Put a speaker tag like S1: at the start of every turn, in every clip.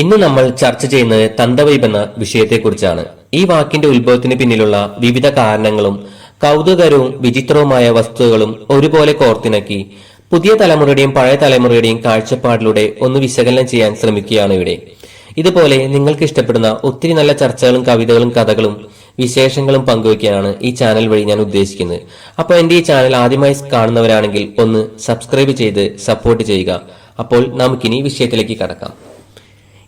S1: ഇന്ന് നമ്മൾ ചർച്ച ചെയ്യുന്നത് തന്തവൈബ് എന്ന വിഷയത്തെക്കുറിച്ചാണ്. ഈ വാക്കിന്റെ ഉത്ഭവത്തിന് പിന്നിലുള്ള വിവിധ കാരണങ്ങളും കൗതുകരവും വിചിത്രവുമായ വസ്തുതകളും ഒരുപോലെ കോർത്തിണക്കി പുതിയ തലമുറയുടെയും പഴയ തലമുറയുടെയും കാഴ്ചപ്പാടിലൂടെ ഒന്ന് വിശകലനം ചെയ്യാൻ ശ്രമിക്കുകയാണ് ഇവിടെ. ഇതുപോലെ നിങ്ങൾക്ക് ഇഷ്ടപ്പെടുന്ന ഒത്തിരി നല്ല ചർച്ചകളും കവിതകളും കഥകളും വിശേഷങ്ങളും പങ്കുവയ്ക്കാനാണ് ഈ ചാനൽ വഴി ഞാൻ ഉദ്ദേശിക്കുന്നത്. അപ്പോൾ എന്റെ ഈ ചാനൽ ആദ്യമായി കാണുന്നവരാണെങ്കിൽ ഒന്ന് സബ്സ്ക്രൈബ് ചെയ്ത് സപ്പോർട്ട് ചെയ്യുക. അപ്പോൾ നമുക്കിനി വിഷയത്തിലേക്ക് കടക്കാം.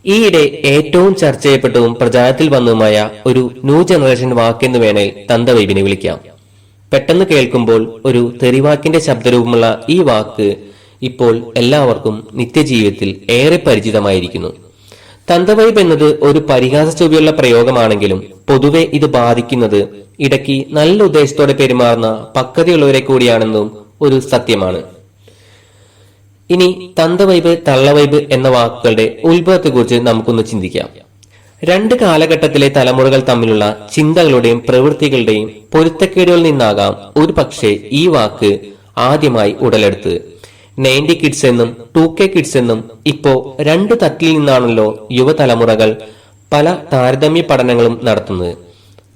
S1: ഈയിടെ ഏറ്റവും ചർച്ച ചെയ്യപ്പെട്ടതും പ്രചാരത്തിൽ വന്നതുമായ ഒരു ന്യൂ ജനറേഷൻ വാക്കെന്ന് വേണേൽ തന്തവൈബിനെ വിളിക്കാം. പെട്ടെന്ന് കേൾക്കുമ്പോൾ ഒരു തെറിവാക്കിന്റെ ശബ്ദരൂപമുള്ള ഈ വാക്ക് ഇപ്പോൾ എല്ലാവർക്കും നിത്യജീവിതത്തിൽ ഏറെ പരിചിതമായിരിക്കുന്നു. തന്തവൈബ് എന്നത് ഒരു പരിഹാസ ചൊവ്യുള്ള പ്രയോഗമാണെങ്കിലും പൊതുവെ ഇത് ബാധിക്കുന്നത് ഇടയ്ക്ക് നല്ല ഉദ്ദേശത്തോടെ പെരുമാറുന്ന പക്വതയുള്ളവരെ കൂടിയാണെന്നും ഒരു സത്യമാണ്. ഇനി തന്തവൈബ് തള്ളവൈബ് എന്ന വാക്കുകളുടെ ഉത്ഭവത്തെക്കുറിച്ച് നമുക്കൊന്ന് ചിന്തിക്കാം. രണ്ട് കാലഘട്ടത്തിലെ തലമുറകൾ തമ്മിലുള്ള ചിന്തകളുടെയും പ്രവൃത്തികളുടെയും പൊരുത്തക്കേടുകളിൽ നിന്നാകാം ഒരു പക്ഷേ ഈ വാക്ക് ആദ്യമായി ഉടലെടുത്ത് നയന്റി കിഡ്സ് എന്നും ടു കെ കിഡ്സ് എന്നും ഇപ്പോ രണ്ടു തട്ടിൽ നിന്നാണല്ലോ യുവതലമുറകൾ പല താരതമ്യ പഠനങ്ങളും നടത്തുന്നത്.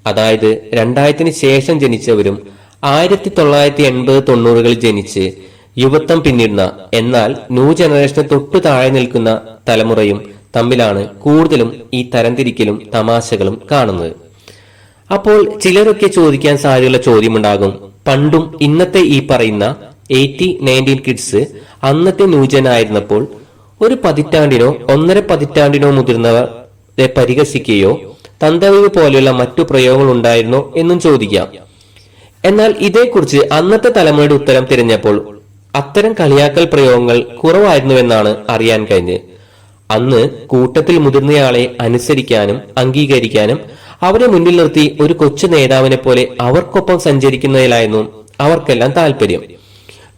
S1: അതായത് രണ്ടായിരത്തിന് ശേഷം ജനിച്ചവരും ആയിരത്തി തൊള്ളായിരത്തി എൺപത് തൊണ്ണൂറുകളിൽ ജനിച്ച് യുവത്വം പിന്നിടുന്ന എന്നാൽ ന്യൂ ജനറേഷന് തൊട്ടു താഴെ നിൽക്കുന്ന തലമുറയും തമ്മിലാണ് കൂടുതലും ഈ തരംതിരിക്കലും തമാശകളും കാണുന്നത്. അപ്പോൾ ചിലരൊക്കെ ചോദിക്കാൻ സാധ്യതയുള്ള ചോദ്യമുണ്ടാകും. പണ്ടും ഇന്നത്തെ ഈ പറയുന്ന എയ്റ്റി നയന്റീൻ കിഡ്സ് അന്നത്തെ ന്യൂജനായിരുന്നപ്പോൾ ഒരു പതിറ്റാണ്ടിനോ ഒന്നര പതിറ്റാണ്ടിനോ മുതിർന്നവരെ പരിഹസിക്കുകയോ തന്തവിവ് പോലെയുള്ള മറ്റു പ്രയോഗങ്ങൾ ഉണ്ടായിരുന്നോ എന്നും ചോദിക്കാം. എന്നാൽ ഇതേക്കുറിച്ച് അന്നത്തെ തലമുറയുടെ ഉത്തരം തിരഞ്ഞപ്പോൾ അത്തരം കളിയാക്കൽ പ്രയോഗങ്ങൾ കുറവായിരുന്നുവെന്നാണ് അറിയാൻ കഴിഞ്ഞത്. അന്ന് കൂട്ടത്തിൽ മുതിർന്നയാളെ അനുസരിക്കാനും അംഗീകരിക്കാനും അവരെ മുന്നിൽ നിർത്തി ഒരു കൊച്ചു നേതാവിനെ പോലെ അവർക്കൊപ്പം സഞ്ചരിക്കുന്നതിലായിരുന്നു അവർക്കെല്ലാം താല്പര്യം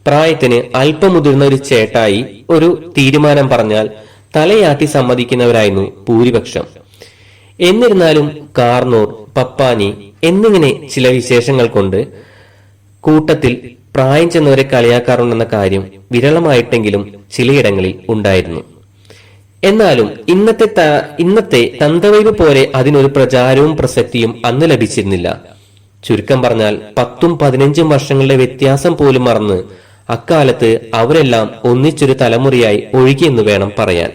S1: പ്രായത്തിന് അല്പം മുതിർന്ന ഒരു ചേട്ടായി ഒരു തീരുമാനം പറഞ്ഞാൽ തലയാട്ടി സമ്മതിക്കുന്നവരായിരുന്നു ഭൂരിപക്ഷം. എന്നിരുന്നാലും കാർന്നൂർ പപ്പാനി എന്നിങ്ങനെ ചില വിശേഷങ്ങൾ കൊണ്ട് കൂട്ടത്തിൽ പ്രായം ചെന്നവരെ കളിയാക്കാറുണ്ടെന്ന കാര്യം വിരളമായിട്ടെങ്കിലും ചിലയിടങ്ങളിൽ ഉണ്ടായിരുന്നു. എന്നാലും ഇന്നത്തെ ഇന്നത്തെ തന്തവൈവ് പോലെ അതിനൊരു പ്രചാരവും പ്രസക്തിയും അന്ന് ലഭിച്ചിരുന്നില്ല. ചുരുക്കം പറഞ്ഞാൽ പത്തും പതിനഞ്ചും വർഷങ്ങളുടെ വ്യത്യാസം പോലും മറന്ന് അക്കാലത്ത് അവരെല്ലാം ഒന്നിച്ചൊരു തലമുറയായി ഒഴുകിയെന്ന് വേണം പറയാൻ.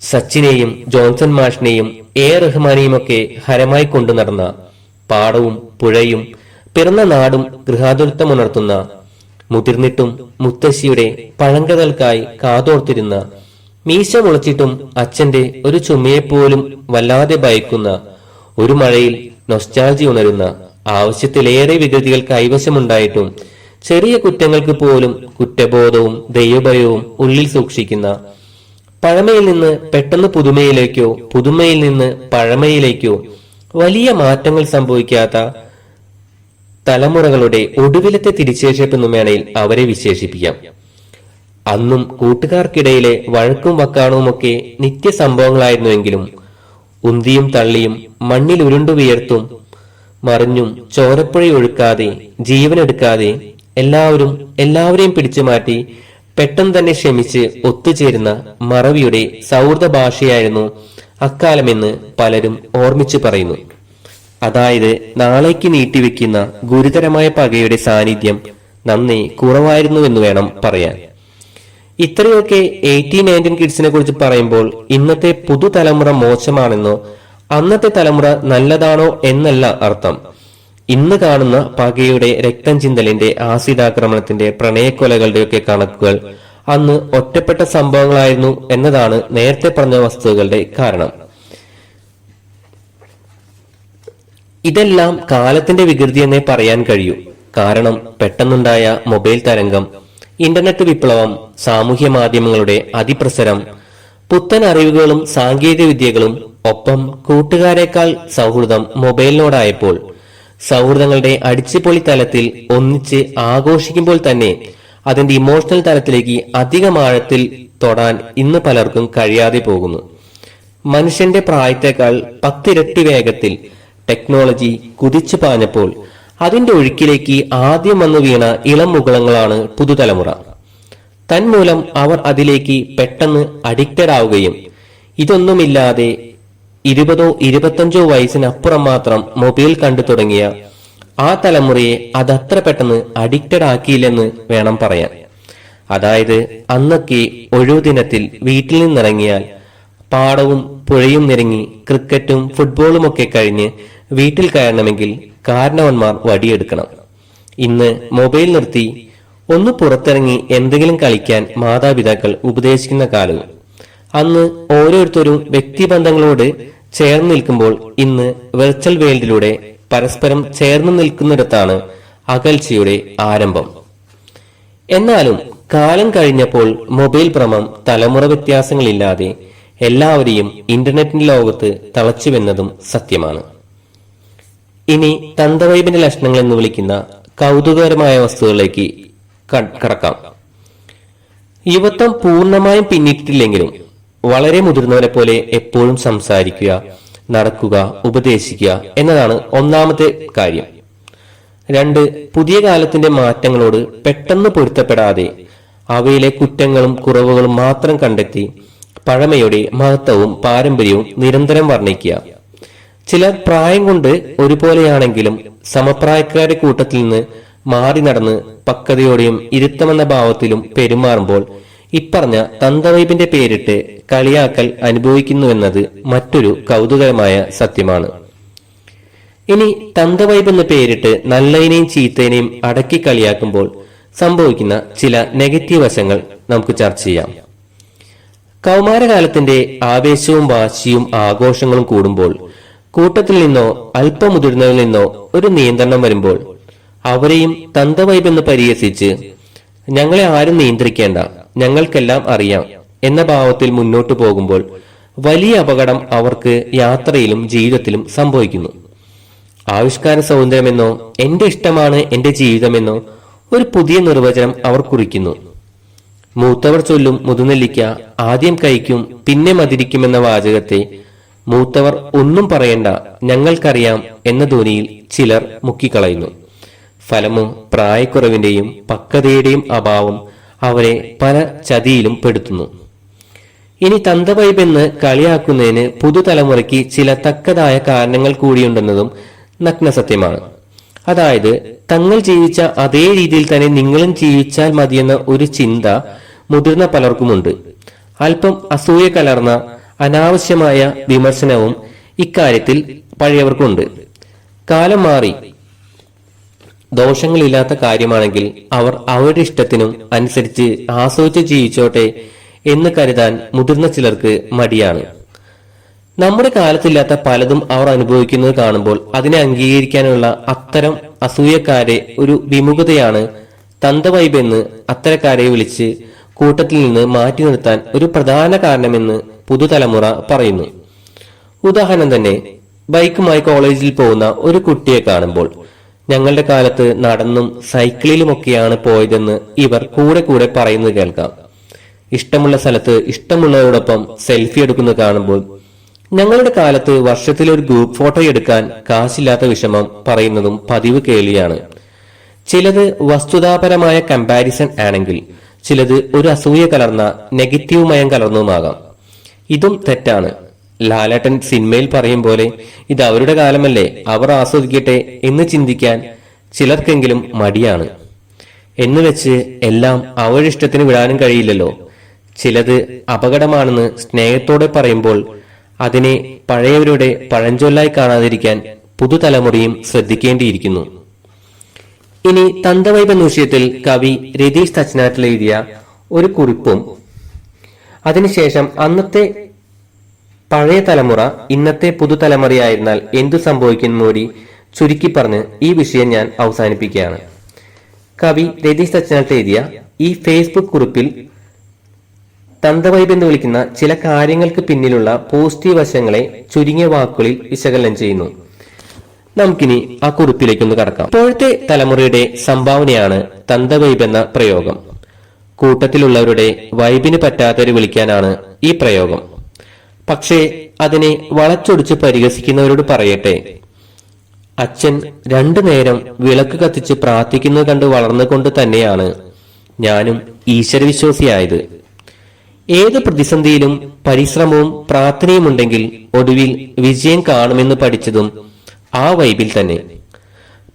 S1: സച്ചിനെയും ജോൺസൺ മാഷിനെയും എ. റഹ്മാനെയും ഒക്കെ ഹരമായി കൊണ്ടു നടന്ന പാടവും പുഴയും പിറന്ന നാടും ഗൃഹാതുരത്വമുണർത്തുന്ന മുതിർന്നിട്ടും മുത്തശ്ശിയുടെ പഴങ്കതൽക്കായി കാതോർത്തിരുന്ന മീശ മുളച്ചിട്ടും അച്ഛന്റെ ഒരു ചുമയെപ്പോലും വല്ലാതെ ഭയക്കുന്ന ഒരു മഴയിൽ നൊസ്റ്റാൾജി ഉണരുന്ന ആവശ്യത്തിലേറെ വികൃതികൾ കൈവശമുണ്ടായിട്ടും ചെറിയ കുറ്റങ്ങൾക്ക് പോലും കുറ്റബോധവും ദൈവഭയവും ഉള്ളിൽ സൂക്ഷിക്കുന്ന പഴമയിൽ നിന്ന് പെട്ടെന്ന് പുതുമയിലേക്കോ പുതുമയിൽ നിന്ന് പഴമയിലേക്കോ വലിയ മാറ്റങ്ങൾ സംഭവിക്കാത്ത തലമുറകളുടെ ഒടുവിലത്തെ തിരിച്ചേഷിപ്പെന്നു വേണേൽ അവരെ വിശേഷിപ്പിക്കാം. അന്നും കൂട്ടുകാർക്കിടയിലെ വഴക്കും വക്കാണവുമൊക്കെ നിത്യസംഭവങ്ങളായിരുന്നുവെങ്കിലും ഉന്തിയും തള്ളിയും മണ്ണിൽ ഉരുണ്ടു വിയർത്തും മറിഞ്ഞും ചോരപ്പുഴയൊഴുക്കാതെ ജീവനെടുക്കാതെ എല്ലാവരും എല്ലാവരെയും പിടിച്ചു മാറ്റി പെട്ടെന്ന് തന്നെ ക്ഷമിച്ച് ഒത്തുചേരുന്ന മറവിയുടെ സൗഹൃദ ഭാഷയായിരുന്നു അക്കാലമെന്ന് പലരും ഓർമ്മിച്ചു പറയുന്നു. അതായത് നാളേക്ക് നീട്ടിവെക്കുന്ന ഗുരുതരമായ പകയുടെ സാന്നിധ്യം നന്ദി കുറവായിരുന്നു എന്ന് വേണം പറയാൻ. ഇത്രയൊക്കെ എയ്റ്റീൻ നയന്റീൻ കിഡ്സിനെ കുറിച്ച് പറയുമ്പോൾ ഇന്നത്തെ പുതുതലമുറ മോശമാണെന്നോ അന്നത്തെ തലമുറ നല്ലതാണോ എന്നല്ല അർത്ഥം. ഇന്ന് കാണുന്ന പകയുടെ രക്തം ചിന്തലിന്റെ ആസിഡാക്രമണത്തിന്റെ പ്രണയക്കൊലകളുടെയൊക്കെ കണക്കുകൾ അന്ന് ഒറ്റപ്പെട്ട സംഭവങ്ങളായിരുന്നു എന്നതാണ് നേരത്തെ പറഞ്ഞ വസ്തുതകളുടെ കാരണം. ഇതെല്ലാം കാലത്തിന്റെ വികൃതി എന്നേ പറയാൻ കഴിയൂ. കാരണം പെട്ടെന്നുണ്ടായ മൊബൈൽ തരംഗം ഇന്റർനെറ്റ് വിപ്ലവം സാമൂഹ്യ മാധ്യമങ്ങളുടെ അതിപ്രസരം പുത്തൻ അറിവുകളും സാങ്കേതിക വിദ്യകളും ഒപ്പം കൂട്ടുകാരെക്കാൾ സൗഹൃദം മൊബൈലിനോടായപ്പോൾ സൗഹൃദങ്ങളുടെ അടിച്ചുപൊളി തലത്തിൽ ഒന്നിച്ച് ആഘോഷിക്കുമ്പോൾ തന്നെ അതിന്റെ ഇമോഷണൽ തലത്തിലേക്ക് അധികം ആഴത്തിൽ തൊടാൻ ഇന്ന് പലർക്കും കഴിയാതെ പോകുന്നു. മനുഷ്യന്റെ പ്രായത്തേക്കാൾ പത്തിരട്ടി വേഗത്തിൽ ടെക്നോളജി കുതിച്ചു പാഞ്ഞപ്പോൾ അതിന്റെ ഒഴുക്കിലേക്ക് ആദ്യം വന്നു വീണ ഇളം മുകളങ്ങളാണ് പുതുതലമുറ. തന്മൂലം അവർ അതിലേക്ക് പെട്ടെന്ന് അഡിക്റ്റഡ് ആവുകയും ഇതൊന്നുമില്ലാതെ ഇരുപതോ ഇരുപത്തഞ്ചോ വയസ്സിനപ്പുറം മാത്രം മൊബൈൽ കണ്ടു തുടങ്ങിയ ആ തലമുറയെ അതത്ര പെട്ടെന്ന് അഡിക്റ്റഡ് ആക്കിയില്ലെന്ന് വേണം പറയാൻ. അതായത് അന്നൊക്കെ ഒഴിവു ദിനത്തിൽ വീട്ടിൽ നിന്നിറങ്ങിയാൽ പാടവും പുഴയും നിരങ്ങി ക്രിക്കറ്റും ഫുട്ബോളും ഒക്കെ കഴിഞ്ഞ് വീട്ടിൽ കയറണമെങ്കിൽ കാരണവന്മാർ വടിയെടുക്കണം. ഇന്ന് മൊബൈൽ നിർത്തി ഒന്ന് പുറത്തിറങ്ങി എന്തെങ്കിലും കളിക്കാൻ മാതാപിതാക്കൾ ഉപദേശിക്കുന്ന കാലവും അന്ന് ഓരോരുത്തരും വ്യക്തിബന്ധങ്ങളോട് ചേർന്ന് നിൽക്കുമ്പോൾ ഇന്ന് വെർച്വൽ വേൾഡിലൂടെ പരസ്പരം ചേർന്ന് നിൽക്കുന്നിടത്താണ് അകൽച്ചയുടെ ആരംഭം. എന്നാലും കാലം കഴിഞ്ഞപ്പോൾ മൊബൈൽ ഭ്രമം തലമുറ വ്യത്യാസങ്ങളില്ലാതെ എല്ലാവരെയും ഇന്റർനെറ്റിന്റെ ലോകത്ത് തളച്ചുവെന്നതും സത്യമാണ്. ഇനി തന്തവൈബിന്റെ ലക്ഷണങ്ങൾ എന്ന് വിളിക്കുന്ന കൗതുകകരമായ വസ്തുക്കളിലേക്ക് കടക്കാം. യുവത്വം പൂർണമായും പിന്നിട്ടില്ലെങ്കിലും വളരെ മുതിർന്നവരെ പോലെ എപ്പോഴും സംസാരിക്കുക നടക്കുക ഉപദേശിക്കുക എന്നതാണ് ഒന്നാമത്തെ കാര്യം. രണ്ട് പുതിയ കാലത്തിന്റെ മാറ്റങ്ങളോട് പെട്ടെന്ന് പൊരുത്തപ്പെടാതെ അവയിലെ കുറ്റങ്ങളും കുറവുകളും മാത്രം കണ്ടെത്തി പഴമയുടെ മഹത്വവും പാരമ്പര്യവും നിരന്തരം വർണിക്കുക. ചിലർ പ്രായം കൊണ്ട് ഒരുപോലെയാണെങ്കിലും സമപ്രായക്കാരുടെ കൂട്ടത്തിൽ നിന്ന് മാറി നടന്ന് പക്വതയോടെയും ഇരുത്തമെന്ന ഭാവത്തിലും പെരുമാറുമ്പോൾ ഇപ്പറഞ്ഞ തന്തവൈബിന്റെ പേരിട്ട് കളിയാക്കൽ അനുഭവിക്കുന്നുവെന്നത് മറ്റൊരു കൗതുകരമായ സത്യമാണ്. ഇനി തന്തവൈബ് എന്ന് പേരിട്ട് നല്ലതിനെയും ചീത്തതിനെയും അടക്കി കളിയാക്കുമ്പോൾ സംഭവിക്കുന്ന ചില നെഗറ്റീവ് വശങ്ങൾ നമുക്ക് ചർച്ച ചെയ്യാം. കൗമാരകാലത്തിന്റെ ആവേശവും വാശിയും ആഘോഷങ്ങളും കൂടുമ്പോൾ കൂട്ടത്തിൽ നിന്നോ അല്പം മുതിർന്നവരിൽ നിന്നോ ഒരു നിയന്ത്രണം വരുമ്പോൾ അവരെയും തന്തവൈബെന്ന് പരിഹസിച്ച് ഞങ്ങളെ ആരും നിയന്ത്രിക്കേണ്ട ഞങ്ങൾക്കെല്ലാം അറിയാം എന്ന ഭാവത്തിൽ മുന്നോട്ടു പോകുമ്പോൾ വലിയ അപകടം അവർക്ക് യാത്രയിലും ജീവിതത്തിലും സംഭവിക്കുന്നു. ആവിഷ്കാര സൗന്ദര്യമെന്നോ എന്റെ ഇഷ്ടമാണ് എന്റെ ജീവിതമെന്നോ ഒരു പുതിയ നിർവചനം അവർ കുറിക്കുന്നു. മൂത്തവർ ചൊല്ലും മുതുനെല്ലിക്ക ആദ്യം കഴിക്കും പിന്നെ മതിരിക്കുമെന്ന വാചകത്തെ മൂത്തവർ ഒന്നും പറയണ്ട ഞങ്ങൾക്കറിയാം എന്ന ധ്വനിയിൽ ചിലർ മുക്കിക്കളയുന്നു. ഫലമോ പ്രായക്കുറവിന്റെയും പക്വതയുടെയും അഭാവം അവരെ പല ചതിയിലും പെടുത്തുന്നു. ഇനി തന്തവൈബെന്ന് കളിയാക്കുന്നതിന് പുതുതലമുറയ്ക്ക് ചില തക്കതായ കാരണങ്ങൾ കൂടിയുണ്ടെന്നതും നഗ്നസത്യമാണ്. അതായത് തങ്ങൾ ജീവിച്ച അതേ രീതിയിൽ തന്നെ നിങ്ങളും ജീവിച്ചാൽ മതിയെന്ന ഒരു ചിന്ത മുതിർന്ന പലർക്കുമുണ്ട്. അല്പം അസൂയ കലർന്ന അനാവശ്യമായ വിമർശനവും ഇക്കാര്യത്തിൽ പഴയവർക്കുണ്ട്. കാലം മാറി. ദോഷങ്ങളില്ലാത്ത കാര്യമാണെങ്കിൽ അവർ അവരുടെ ഇഷ്ടത്തിനും അനുസരിച്ച് ആസ്വദിച്ച് ജീവിച്ചോട്ടെ എന്ന് കരുതാൻ മുതിർന്ന ചിലർക്ക് മടിയാണ്. നമ്മുടെ കാലത്തില്ലാത്ത പലതും അവർ അനുഭവിക്കുന്നത് കാണുമ്പോൾ അതിനെ അംഗീകരിക്കാനുള്ള അത്തരം അസൂയക്കാരെ ഒരു വിമുഖതയാണ് തന്തവൈബെന്ന് അത്തരക്കാരെ വിളിച്ച് കൂട്ടത്തിൽ നിന്ന് മാറ്റി നിർത്താൻ ഒരു പ്രധാന കാരണമെന്ന് പുതുതലമുറ പറയുന്നു. ഉദാഹരണം തന്നെ ബൈക്കുമായി കോളേജിൽ പോകുന്ന ഒരു കുട്ടിയെ കാണുമ്പോൾ ഞങ്ങളുടെ കാലത്ത് നടന്നും സൈക്കിളിലുമൊക്കെയാണ് പോയതെന്ന് ഇവർ കൂടെ കൂടെ പറയുന്നത് കേൾക്കാം. ഇഷ്ടമുള്ള സ്ഥലത്ത് ഇഷ്ടമുള്ളവരോടൊപ്പം സെൽഫി എടുക്കുന്നത് കാണുമ്പോൾ ഞങ്ങളുടെ കാലത്ത് വർഷത്തിൽ ഒരു ഗ്രൂപ്പ് ഫോട്ടോ എടുക്കാൻ കാശില്ലാത്ത വിഷമം പറയുന്നതും പതിവ് കേളിയാണ്. ചിലത് വസ്തുതാപരമായ കമ്പാരിസൺ ആണെങ്കിൽ ചിലത് ഒരു അസൂയ കലർന്ന നെഗറ്റീവ് മയം കലർന്നതുമാകാം. ഇതും തെറ്റാണ്. ലാലേട്ടൻ സിനിമയിൽ പറയും പോലെ ഇത് അവരുടെ കാലമല്ലേ അവർ ആസ്വദിക്കട്ടെ എന്ന് ചിന്തിക്കാൻ ചിലർക്കെങ്കിലും മടിയാണ്. എന്ന് വെച്ച് എല്ലാം അവരിഷ്ടത്തിന് വിടാനും കഴിയില്ലല്ലോ. ചിലത് അപകടമാണെന്ന് സ്നേഹത്തോടെ പറയുമ്പോൾ അതിനെ പഴയവരുടെ പഴഞ്ചൊല്ലായി കാണാതിരിക്കാൻ പുതുതലമുറയും ശ്രദ്ധിക്കേണ്ടിയിരിക്കുന്നു. ഇനി തന്തവൈബ് എന്ന വിഷയത്തിൽ കവി രതീഷ് തച്ചനാട്ടിൽ എഴുതിയ ഒരു കുറിപ്പും അതിനുശേഷം അന്നത്തെ പഴയ തലമുറ ഇന്നത്തെ പുതുതലമുറയായിരുന്നാൽ എന്തു സംഭവിക്കും മോരി ചുരുക്കി പറഞ്ഞ് ഈ വിഷയം ഞാൻ അവസാനിപ്പിക്കുകയാണ്. കവി രതീഷ് സച്ചനാട്ട് എഴുതിയ ഈ ഫേസ്ബുക്ക് കുറിപ്പിൽ തന്തവൈബ് എന്ന് വിളിക്കുന്ന ചില കാര്യങ്ങൾക്ക് പിന്നിലുള്ള പോസിറ്റീവ് വശങ്ങളെ ചുരുങ്ങിയ വാക്കുകളിൽ വിശകലനം ചെയ്യുന്നു. നമുക്കിനി ആ കുറിപ്പിലേക്കൊന്ന് കടക്കാം. ഇപ്പോഴത്തെ തലമുറയുടെ സംഭാവനയാണ് തന്തവൈബ് എന്ന പ്രയോഗം. കൂട്ടത്തിലുള്ളവരുടെ വൈബിന് പറ്റാത്തവരെ വിളിക്കാനാണ് ഈ പ്രയോഗം. പക്ഷേ അതിനെ വളച്ചൊടിച്ച് പരിഹസിക്കുന്നവരോട് പറയട്ടെ. അച്ഛൻ രണ്ടു നേരം വിളക്ക് കത്തിച്ച് പ്രാർത്ഥിക്കുന്നത് കണ്ട് വളർന്നുകൊണ്ട് തന്നെയാണ് ഞാനും ഈശ്വരവിശ്വാസിയായത്. ഏത് പ്രതിസന്ധിയിലും പരിശ്രമവും പ്രാർത്ഥനയും ഉണ്ടെങ്കിൽ ഒടുവിൽ വിജയം കാണുമെന്ന് പഠിച്ചതും ആ വൈബിൽ തന്നെ.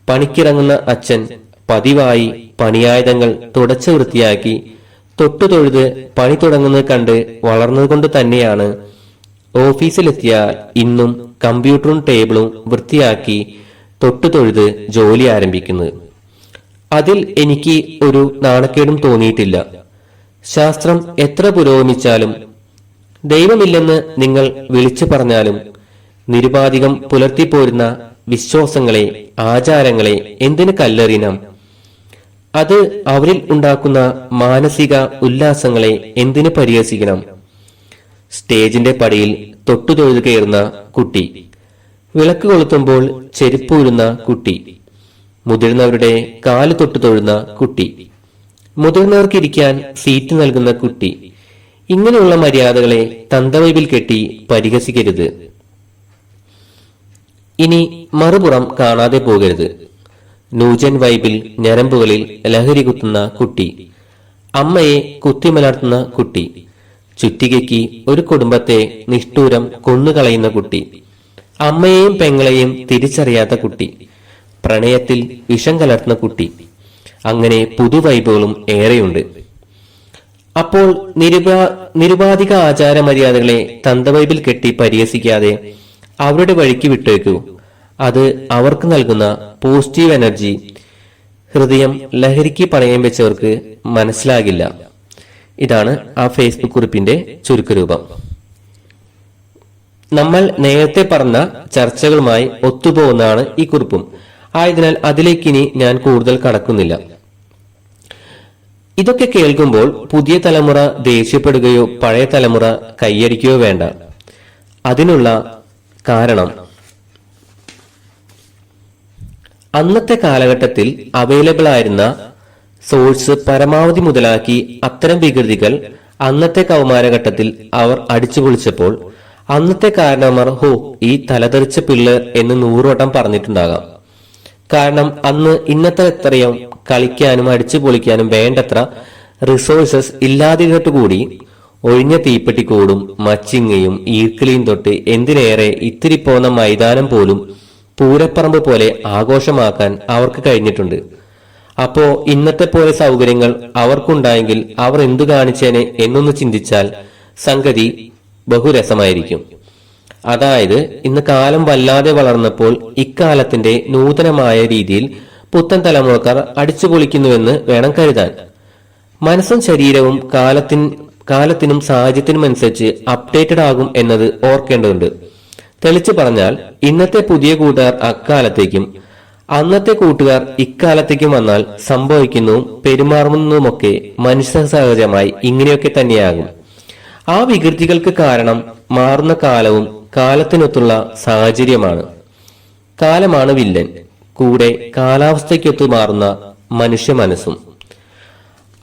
S1: പണിക്കിറങ്ങുന്ന അച്ഛൻ പതിവായി പണിയായുധങ്ങൾ തുടച്ചു വൃത്തിയാക്കി തൊട്ടു തൊഴുത് പണി തുടങ്ങുന്നത് കണ്ട് വളർന്നതുകൊണ്ട് തന്നെയാണ് ഓഫീസിലെത്തിയ ഇന്നും കമ്പ്യൂട്ടറും ടേബിളും വൃത്തിയാക്കി തൊട്ടു തൊഴുത് ജോലി ആരംഭിക്കുന്നത്. അതിൽ എനിക്ക് ഒരു നാണക്കേടും തോന്നിയിട്ടില്ല. ശാസ്ത്രം എത്ര പുരോഗമിച്ചാലും ദൈവമില്ലെന്ന് നിങ്ങൾ വിളിച്ചു പറഞ്ഞാലും നിരുപാധികം പുലർത്തിപ്പോരുന്ന വിശ്വാസങ്ങളെ ആചാരങ്ങളെ എന്തിനു കല്ലെറിയണം? അത് അവരിൽ ഉണ്ടാക്കുന്ന മാനസിക ഉല്ലാസങ്ങളെ എന്തിനു പരിഹസിക്കണം? സ്റ്റേജിന്റെ പടിയിൽ തൊട്ടുതൊഴുതു കയറുന്ന കുട്ടി. വിളക്ക് കൊളുത്തുമ്പോൾ ചെരുപ്പൂരുന്ന കുട്ടി. മുതിർന്നവരുടെ കാൽ തൊട്ടു തൊഴുന്ന കുട്ടി. മുതിർന്നവർക്ക് ഇരിക്കാൻ സീറ്റ് നൽകുന്ന കുട്ടി. ഇങ്ങനെയുള്ള മര്യാദകളെ തന്തവൈബിൽ കെട്ടി പരിഹസിക്കരുത്. ഇനി മറുപുറം കാണാതെ പോകരുത്. നൂജൻ വൈബിൽ ഞരമ്പുകളിൽ ലഹരി കുത്തുന്ന കുട്ടി. അമ്മയെ കുത്തിമലർത്തുന്ന കുട്ടി. ചുറ്റികയ്ക്ക് ഒരു കുടുംബത്തെ നിഷ്ഠൂരം കൊന്നുകളയുന്ന കുട്ടി. അമ്മയെയും പെങ്ങളെയും തിരിച്ചറിയാത്ത കുട്ടി. പ്രണയത്തിൽ വിഷം കലർത്തുന്ന കുട്ടി. അങ്ങനെ പുതുവൈബുകളും ഏറെയുണ്ട്. അപ്പോൾ നിരുപാ നിരുപാധിക ആചാര മര്യാദകളെ തന്തവൈബിൽ കെട്ടി പരിഹസിക്കാതെ അവരുടെ വഴിക്ക് വിട്ടേക്കൂ. അത് അവർക്ക് നൽകുന്ന പോസിറ്റീവ് എനർജി ഹൃദയം ലഹരിക്ക് പണയം വെച്ചവർക്ക് മനസ്സിലാകില്ല. ഇതാണ് ആ ഫേസ്ബുക്ക് കുറിപ്പിന്റെ ചുരുക്കരൂപം. നമ്മൾ നേരത്തെ പറഞ്ഞ ചർച്ചകളുമായി ഒത്തുപോകുന്നതാണ് ഈ കുറിപ്പും. ആയതിനാൽ അതിലേക്ക് ഇനി ഞാൻ കൂടുതൽ കടക്കുന്നില്ല. ഇതൊക്കെ കേൾക്കുമ്പോൾ പുതിയ തലമുറ ദേഷ്യപ്പെടുകയോ പഴയ തലമുറ കൈയടിക്കുകയോ വേണ്ട. അതിനുള്ള കാരണം അന്നത്തെ കാലഘട്ടത്തിൽ അവൈലബിൾ ആയിരുന്ന സോഴ്സ് പരമാവധി മുതലാക്കി അത്തരം വികൃതികൾ അന്നത്തെ കൗമാരഘട്ടത്തിൽ അവർ അടിച്ചു പൊളിച്ചപ്പോൾ അന്നത്തെ കാരണവന്മാർ ഹോ ഈ തലതെറിച്ച പിള്ളേർ എന്ന് നൂറുവട്ടം പറഞ്ഞിട്ടുണ്ടാകാം. കാരണം അന്ന് ഇന്നത്തെ എത്രയും കളിക്കാനും അടിച്ചു പൊളിക്കാനും വേണ്ടത്ര റിസോഴ്സസ് ഇല്ലാതിരുന്നിട്ടുകൂടി ഒഴിഞ്ഞ തീപ്പെട്ടിക്കോടും മച്ചിങ്ങയും ഈർക്കിളിയും തൊട്ട് എന്തിനേറെ ഇത്തിരി പോന്ന മൈതാനം പോലും പൂരപ്പറമ്പ് പോലെ ആഘോഷമാക്കാൻ അവർക്ക് കഴിഞ്ഞിട്ടുണ്ട്. അപ്പോ ഇന്നത്തെ പോലെ സൗകര്യങ്ങൾ അവർക്കുണ്ടായെങ്കിൽ അവർ എന്തു കാണിച്ചേനെ എന്നൊന്ന് ചിന്തിച്ചാൽ സംഗതി ബഹുരസമായിരിക്കും. അതായത് ഇന്ന് കാലം വല്ലാതെ വളർന്നപ്പോൾ ഇക്കാലത്തിന്റെ നൂതനമായ രീതിയിൽ പുത്തൻ തലമുറക്കാർ അടിച്ചു പൊളിക്കുന്നുവെന്ന് വേണം കരുതാൻ. മനസ്സും ശരീരവും കാലത്തിൻ കാലത്തിനും സാഹചര്യത്തിനും അനുസരിച്ച് അപ്ഡേറ്റഡ് ആകും എന്നത് ഓർക്കേണ്ടതുണ്ട്. തെളിച്ചു പറഞ്ഞാൽ ഇന്നത്തെ പുതിയ കൂട്ടുകാർ അക്കാലത്തേക്കും അന്നത്തെ കൂട്ടുകാർ ഇക്കാലത്തേക്കും വന്നാൽ സംഭവിക്കുന്നതും പെരുമാറുന്നതുമൊക്കെ മനുഷ്യ സഹജമായി ഇങ്ങനെയൊക്കെ തന്നെയാകും. ആ വികൃതികൾക്ക് കാരണം മാറുന്ന കാലവും കാലത്തിനൊത്തുള്ള സാഹചര്യമാണ്. കാലമാണ് വില്ലൻ കൂടെ കാലാവസ്ഥയ്ക്കൊത്തു മാറുന്ന മനുഷ്യ മനസ്സും.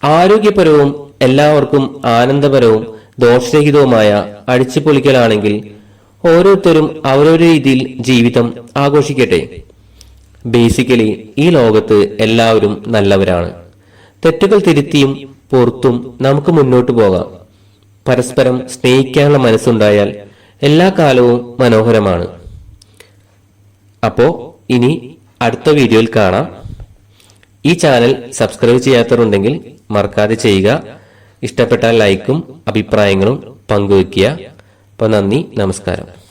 S1: ആരോഗ്യപരവും എല്ലാവർക്കും ആനന്ദപരവും ദോഷരഹിതവുമായ അടിച്ചുപൊളിക്കലാണെങ്കിൽ ഓരോരുത്തരും അവരവരുടെ രീതിയിൽ ജീവിതം ആഘോഷിക്കട്ടെ. ബേസിക്കലി ഈ ലോകത്ത് എല്ലാവരും നല്ലവരാണ്. തെറ്റുകൾ തിരുത്തിയും പുറത്തും നമുക്ക് മുന്നോട്ട് പോകാം. പരസ്പരം സ്നേഹിക്കാനുള്ള മനസ്സുണ്ടായാൽ എല്ലാ കാലവും മനോഹരമാണ്. അപ്പോ ഇനി അടുത്ത വീഡിയോയിൽ കാണാം. ഈ ചാനൽ സബ്സ്ക്രൈബ് ചെയ്യാത്തവരുണ്ടെങ്കിൽ മറക്കാതെ ചെയ്യുക. ഇഷ്ടപ്പെട്ട ലൈക്കും അഭിപ്രായങ്ങളും പങ്കുവെക്കുക അപ്പോൾ നന്ദി നമസ്കാരം.